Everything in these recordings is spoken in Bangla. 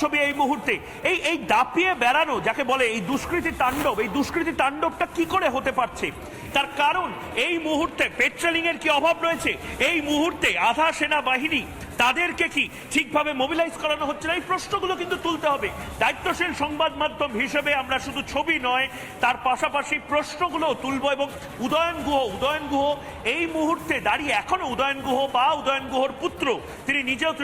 ছবি এই মুহূর্তে। এই এই দাপিয়ে বেড়ানো, যাকে বলে এই দুষ্কৃতি তাণ্ডব, এই দুষ্কৃতি তাণ্ডবটা কি করে হতে পারছে? তার কারণ, এই মুহূর্তে পেট্রোলিং এর কি অভাব রয়েছে? এই মুহূর্তে আধা সেনাবাহিনী, তাদেরকে কি ঠিকভাবে মোবিলাইজ করানো হচ্ছে না? এই প্রশ্নগুলো কিন্তু তুলতে হবে। দায়িত্বশীল সংবাদ মাধ্যম হিসেবে আমরা শুধু ছবি নয়, তার পাশাপাশি প্রশ্নগুলো তুলবো এবং উদয়ন গুহ উদয়ন গুহ, এই মুহূর্তে দাঁড়িয়ে এখনও উদয়ন গুহ বা উদয়ন গুহর পুত্র, তিনি নিজেও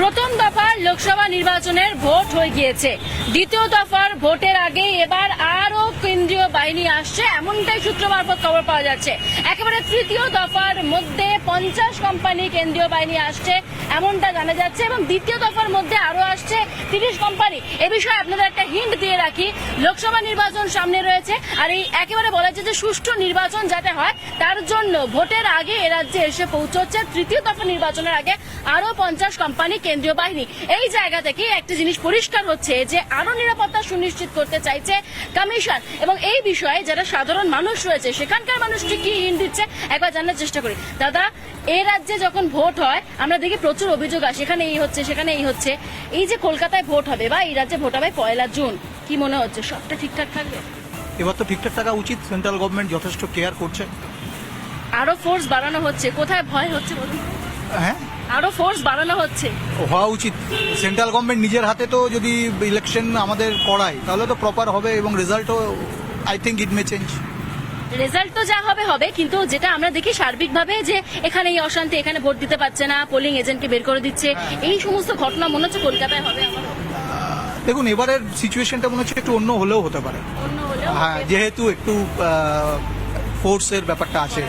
প্রথম দফার লোকসভা নির্বাচনের ভোট হয়ে গিয়েছে। দ্বিতীয় দফার ভোটের আগে এবার আরও কেন্দ্রীয় বাহিনী আসছে, এমনটাই সূত্র মারফত খবর পাওয়া যাচ্ছে। একেবারে তৃতীয় দফার মধ্যে পঞ্চাশ কোম্পানি কেন্দ্রীয় বাহিনী আসছে, এমনটা জানা যাচ্ছে এবং দ্বিতীয় দফার মধ্যে আরও আসছে তিরিশ কোম্পানি। এ বিষয়ে আপনাদের একটা হিন্ট দিয়ে রাখি, লোকসভা নির্বাচন সামনে রয়েছে আর এই একেবারে বলা যাচ্ছে যে সুষ্ঠু নির্বাচন যাতে হয়, তার জন্য ভোটের আগে এ রাজ্যে এসে পৌঁছচ্ছে। তৃতীয় দফা নির্বাচনের আগে আরও পঞ্চাশ কোম্পানি কেন্দ্রীয় বাহিনী। এই জায়গা থেকে একটি জিনিস পরিষ্কার হচ্ছে যে আরও নিরাপত্তা সুনিশ্চিত করতে চাইছে কমিশন। এবং এই বিষয়ে যারা সাধারণ মানুষ রয়েছে সেখানকার মানুষটি কি হিন্ট দিচ্ছে? একবার জানার চেষ্টা করি। দাদা এই রাজ্যে যখন ভোট হয় আমরা দেখি প্রচুর অভিযোগ আসে এখানে এই হচ্ছে সেখানে এই হচ্ছে। এই যে কলকাতায় ভোট হবে বা এই রাজ্যে ভোট হবে পয়লা জুন কি মনে হচ্ছে? সবটা ঠিকঠাক থাকবে? এবার তো ঠিকঠাক থাকা উচিত সেন্ট্রাল গভর্নমেন্ট যথেষ্ট কেয়ার করছে। আরও ফোর্স বাড়ানো হচ্ছে কোথায় ভয় হচ্ছে বলুন? হ্যাঁ আরও ফোর্স বাড়ানো হচ্ছে। হওয়া উচিত। সেন্ট্রাল গভর্নমেন্ট নিজের হাতে তো যদি ইলেকশন আমাদের করায় তাহলে তো প্রপার হবে এবং রেজাল্টও I think it may change result তো যা হবে হবে কিন্তু যেটা আমরা দেখি সার্বিকভাবে যে এখানে এই অশান্তি এখানে ভোট দিতে পারছে না পোলিং এজেন্টকে বের করে দিচ্ছে এই সমস্ত ঘটনা মনে হচ্ছে কলকাতায় হবে দেখুন এবারের সিচুয়েশনটা মনে হচ্ছে একটু অন্য হলেও হতে পারে। হ্যাঁ যেহেতু একটু ফোর্সের ব্যাপারটা আছে।